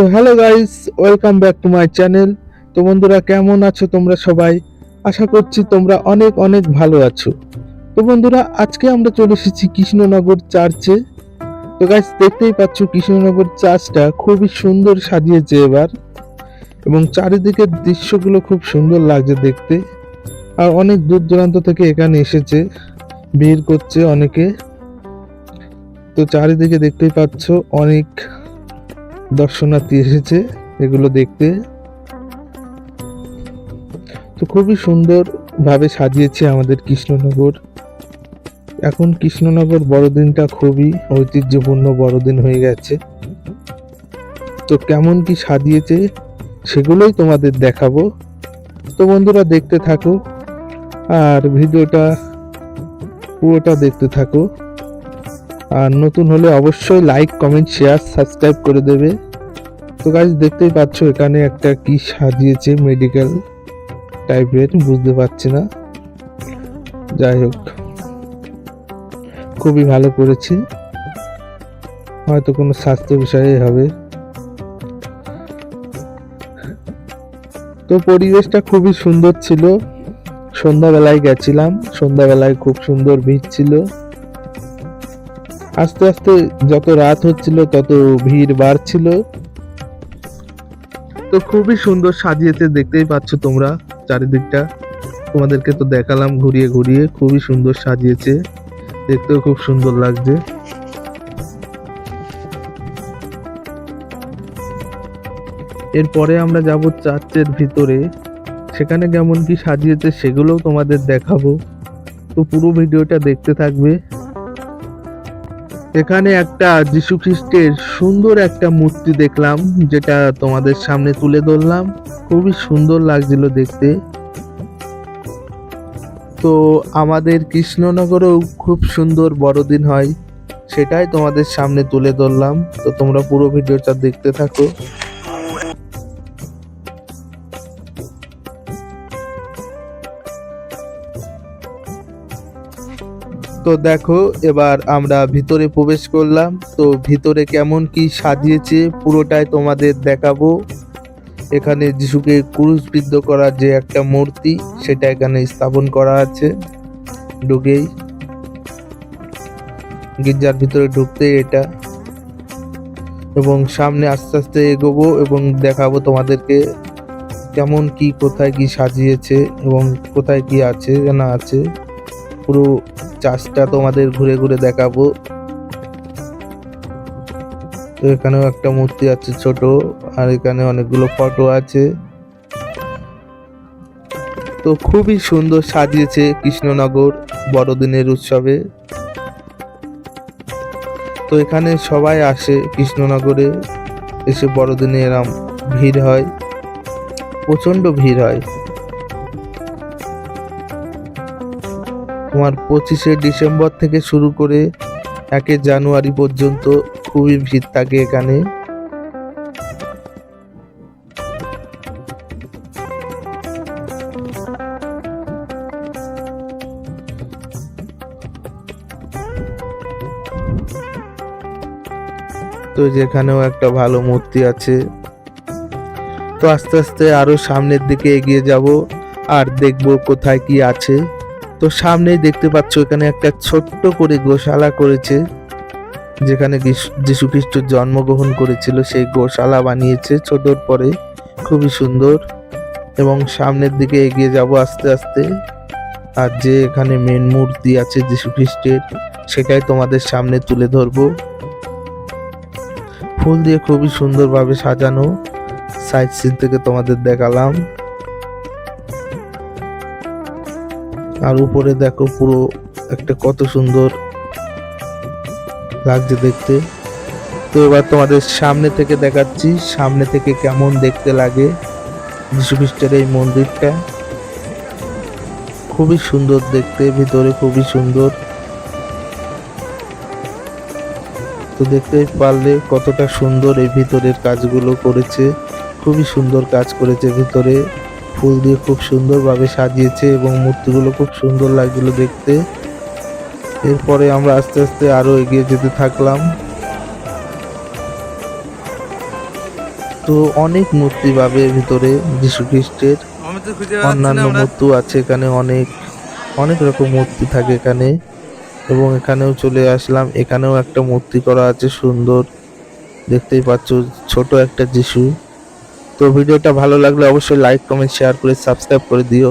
তো hello guys, welcome back to my channel. তো বন্ধুরা, কেমন আছো তোমরা সবাই? আশা করছি তোমরা অনেক অনেক ভালো আছো। তো বন্ধুরা, আজকে আমরা চলে এসেছি কৃষ্ণনগর চার্চে। তো গাইস দেখতেই পাচ্ছ কৃষ্ণনগর চার্চটা খুবই সুন্দর সাজিয়েছে এবার। এবং চারিদিকের দৃশ্যগুলো খুব সুন্দর লাগছে দেখতে। আর অনেক দূর দূরান্ত থেকে এখানে এসেছে ভিড় করছে অনেকে। তো চারিদিকে দেখতেই পাচ্ছ অনেক দর্শনার্থী এসেছে এগুলো দেখতে। তো খুবই সুন্দর ভাবে সাজিয়েছে আমাদের কৃষ্ণনগর। এখন কৃষ্ণনগর বড়দিনটা খুবই ঐতিহ্যপূর্ণ বড়দিন হয়ে গেছে। তো কেমন কি সাজিয়েছে সেগুলোই তোমাদের দেখাবো। তো বন্ধুরা দেখতে থাকো। আর ভিডিওটা পুরোটা দেখতে থাকো। আর নতুন হলে অবশ্যই লাইক কমেন্ট শেয়ার সাবস্ক্রাইব করে দেবে। তো গাইজ দেখতেই পাচ্ছ এখানে একটা কি সাজিয়েছে মেডিকেল টাইপের বুঝতে পারছি না। যাই হোক, খুবই ভালো করেছি। হয়তো কোনো স্বাস্থ্য বিষয়ে হবে। তো পরিবেশটা খুবই সুন্দর ছিল। সন্ধ্যাবেলায় গেছিলাম। সন্ধ্যাবেলায় খুব সুন্দর ভিড় ছিল। আস্তে আস্তে যত রাত হচ্ছিল, তত ভিড় বাড়ছিল। তো খুবই সুন্দর সাজিয়েছে, দেখতেই পাচ্ছ তোমরা চারিদিকটা। তোমাদেরকে তো দেখালাম ঘুরিয়ে ঘুরিয়ে, খুবই সুন্দর সাজিয়েছে। দেখতেও খুব সুন্দর লাগছে। এরপরে আমরা যাব চার্চের ভিতরে। সেখানে কেমন কি সাজিয়েছে সেগুলোও তোমাদের দেখাবো। তো পুরো ভিডিওটা দেখতে থাকবে। এখানে একটা যীশু খ্রিস্টের সুন্দর একটা মূর্তি দেখলাম, যেটা তোমাদের সামনে তুলে ধরলাম। খুবই সুন্দর লাগছিল দেখতে। তো আমাদের কৃষ্ণনগরেও খুব সুন্দর বড়দিন হয়, সেটাই তোমাদের সামনে তুলে ধরলাম। তো তোমরা পুরো ভিডিওটা দেখতে থাকো। তো দেখো, এবার আমরা ভিতরে প্রবেশ করলাম। তো ভিতরে কেমন কি সাজিয়েছে, পুরোটাই তোমাদের দেখাবো। এখানে যিশুকে ক্রুশবিদ্ধ করার যে একটা মূর্তি, সেটা এখানে স্থাপন করা আছে। ঢুকেই। গির্জার ভিতরে ঢুকতে এটা। এবং সামনে আস্তে আস্তে এগোবো এবং দেখাবো তোমাদেরকে কেমন কি, কোথায় কি সাজিয়েছে এবং কোথায় কি আছে না আছে। পুরো চাষটা তোমাদের ঘুরে ঘুরে দেখাবো। তো এখানেও একটা মূর্তি আছে ছোট, আর এখানে অনেকগুলো ফটো আছে। তো খুবই সুন্দর সাজিয়েছে কৃষ্ণনগর বড়দিনের উৎসবে। তো এখানে সবাই আসে কৃষ্ণনগরে, এসে বড়দিনে এরম ভিড় হয় প্রচণ্ড ভিড় হয়। তোমার পঁচিশে ডিসেম্বর থেকে শুরু করে একে জানুয়ারি পর্যন্ত খুবই ভিড় থাকে এখানে। তো যেখানেও একটা ভালো মূর্তি আছে। তো আস্তে আস্তে আরও সামনের দিকে এগিয়ে যাব আর দেখব কোথায় কি আছে। তো সামনেই দেখতে পাচ্ছ, এখানে একটা ছোট্ট করে গোশালা করেছে, যেখানে যীশু খ্রিস্ট জন্মগ্রহণ করেছিল। সেই গোশালা বানিয়েছে ছোটর পরে, খুবই সুন্দর। এবং সামনের দিকে এগিয়ে যাব আস্তে আস্তে। আর যে এখানে মেন মূর্তি আছে যীশু খ্রিস্টের সেটাই তোমাদের সামনে তুলে ধরবো। ফুল দিয়ে খুবই সুন্দরভাবে সাজানো। সাইড সিন থেকে তোমাদের দেখালাম। আর উপরে দেখো পুরো একটা কত সুন্দর লাগছে দেখতে। তো এবার তোমাদের সামনে থেকে দেখাচ্ছি, সামনে থেকে কেমন দেখতে লাগে যীশু খ্রিস্টের এই মন্দিরটা। খুবই সুন্দর দেখতে, ভিতরে খুবই সুন্দর। তো দেখতে পারলে কতটা সুন্দর এই ভিতরের কাজগুলো করেছে, খুবই সুন্দর কাজ করেছে ভিতরে। ফুল দিয়ে খুব সুন্দরভাবে সাজিয়েছে এবং মূর্তিগুলো খুব সুন্দর লাগছিল দেখতে। এরপরে আমরা আস্তে আস্তে আরও এগিয়ে যেতে থাকলাম। তো অনেক মূর্তি পাবে ভিতরে যীশু খ্রিস্টের অন্যান্য মূর্তি আছে এখানে অনেক অনেক রকম মূর্তি থাকে এখানে। এবং এখানেও চলে আসলাম। এখানেও একটা মূর্তি করা আছে সুন্দর। দেখতেই পাচ্ছ ছোট একটা যিশু। তো ভিডিওটা ভালো লাগলে অবশ্যই লাইক কমেন্ট শেয়ার করে সাবস্ক্রাইব করে দিও।